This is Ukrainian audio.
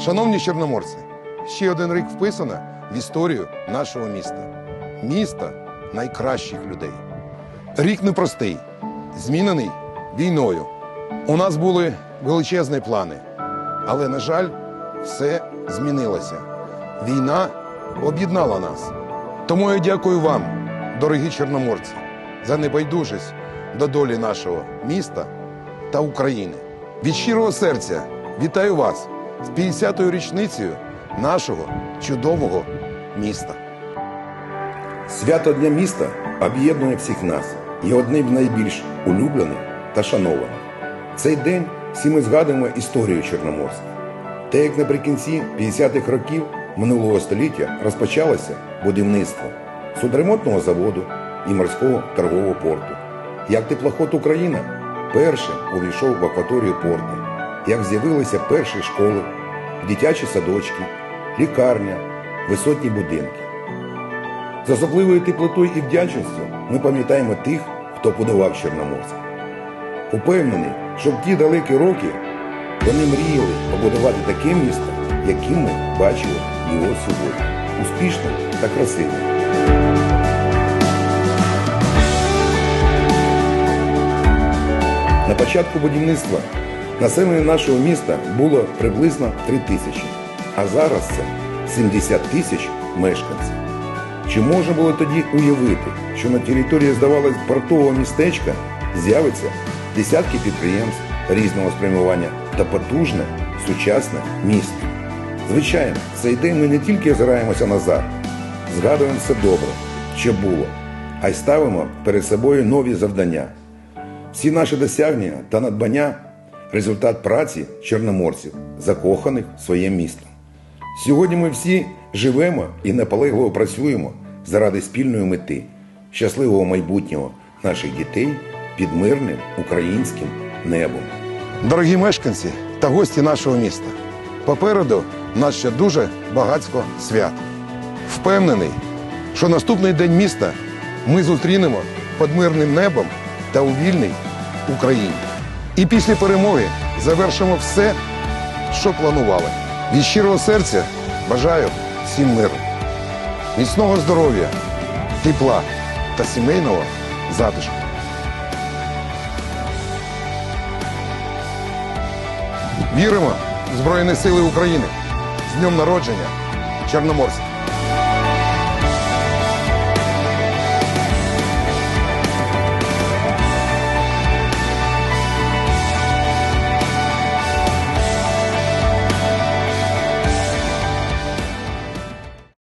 Шановні чорноморці, ще один рік вписано в історію нашого міста. Міста найкращих людей. Рік непростий, змінений війною. У нас були величезні плани, але, на жаль, все змінилося. Війна об'єднала нас. Тому я дякую вам, дорогі чорноморці, за небайдужість до долі нашого міста та України. Від щирого серця вітаю вас з 50-ю річницею нашого чудового міста. Свято Дня міста об'єднує всіх нас і одним з найбільш улюблених та шанованих. Цей день всі ми згадуємо історію Чорноморська. Те, як наприкінці 50-х років минулого століття розпочалося будівництво судоремонтного заводу і морського торгового порту. Як теплоход Україна першим увійшов в акваторію порту, як з'явилися перші школи, дитячі садочки, лікарня, висотні будинки. З особливою теплотою і вдячністю ми пам'ятаємо тих, хто подавав Чорноморськ. Упевнений, що в ті далекі роки вони мріяли побудувати таке місто, яким ми бачимо його сьогодні. Успішним та красивим. На початку будівництва населення нашого міста було приблизно 3 тисячі, а зараз це 70 тисяч мешканців. Чи можна було тоді уявити, що на території, здавалось, портового містечка з'явиться десятки підприємств різного спрямування та потужне сучасне місто? Звичайно, цей день ми не тільки озираємося назад, згадуємо все добре, що було, а й ставимо перед собою нові завдання. Всі наші досягнення та надбання результат праці чорноморців, закоханих в своє місто. Сьогодні ми всі живемо і наполегливо працюємо заради спільної мети щасливого майбутнього наших дітей під мирним українським небом. Дорогі мешканці та гості нашого міста, попереду нас ще дуже багатько свят. Впевнений, що наступний день міста ми зустрінемо під мирним небом та у вільній Україні. І після перемоги завершимо все, що планували. Від щирого серця бажаю всім миру, міцного здоров'я, тепла та сімейного затишку. Віримо в Збройні Сили України з днем народження Чорноморська.